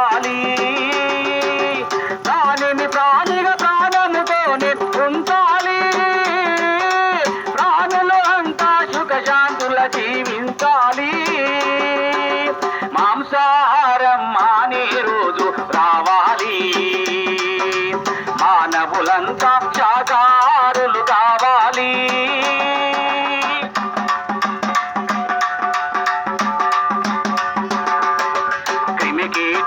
ఉండాలి దానిని ప్రాణిగా ప్రాణముతోనే ఉంచాలి ప్రాణులు అంతా సుఖశాంతుల జీవించాలి. మాంసాహారం మానే రోజు రావాలి. మానవులంతా శాకారులు కావాలి.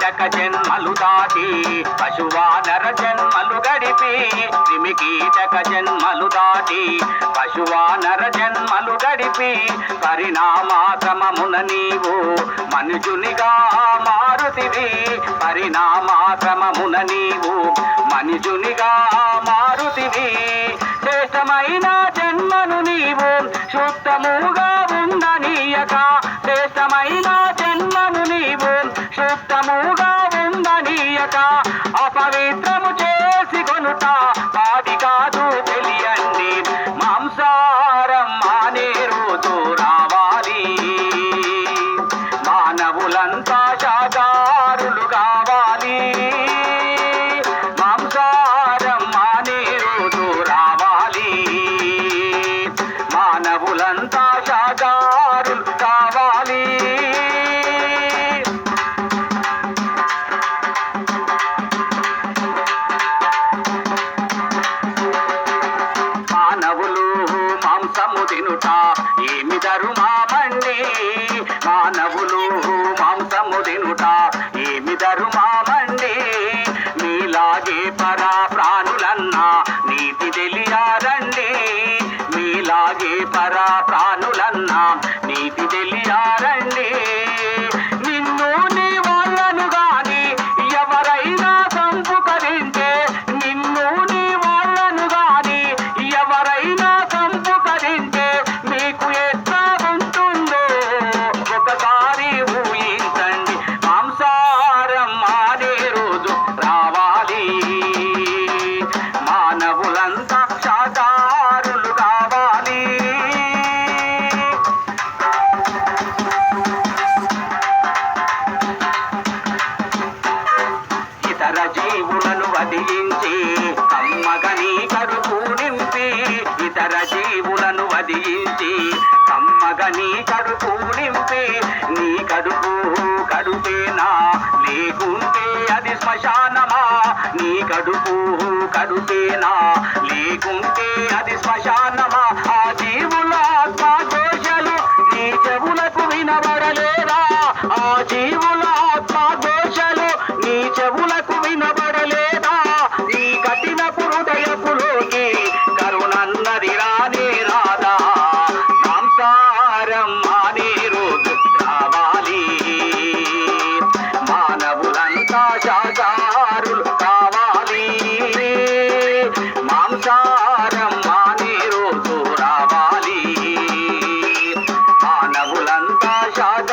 క్రిమికీటక జన్మలు దాటి పశువానర జన్మలు గడిపి క్రిమికీటక జన్మలు దాటి పశువానర జన్మలు గడిపి పరిణామాక్రమమున నీవు మనుజునిగా మారుతివి. పరిణామాక్రమమున నీవు మనుజునిగా మారుతివి. శ్రేష్టమైన జన్మను నీవు శుద్ధముగా శుద్ధముగా ఉందనీయక అపవిత్రము చేసి కొనుట పాది కాదు తెలియండి. మాంసారం మానే రోజు రావాలి. మానవులంతా శాకారులు ధరుమామండి. మానవులు మాంసము తినుట ఏమి ధరుమామండి? మీలాగే పరా ప్రాణులన్నా నీతి తెలియారండి మీలాగే పరా ప్రాణులన్నా నీతి తెలియారండి మానవులంతా శాకారులు కావాలి. ఇతర జీవులను వదిలించి కమ్మగని కడుపు నింపి ఇతర జీవులను వదిలించి కమ్మగని కడుపు కడుపు కడుపేనా లేకుంటే అది శ్మశానమా? ఆ జీవుల ఆత్మదోషలు నీ చెవులకు వినబడలేదా? ఆ జీవుల ఆత్మదోషలు నీ చెవులకు వినబడలేదా? నీ కఠిన హృదయపులోకి కరుణన్నది రానే రాదా? సంసారం మానే రోజు రావాలి. మానవులంతా శాఖ ಸಾಧ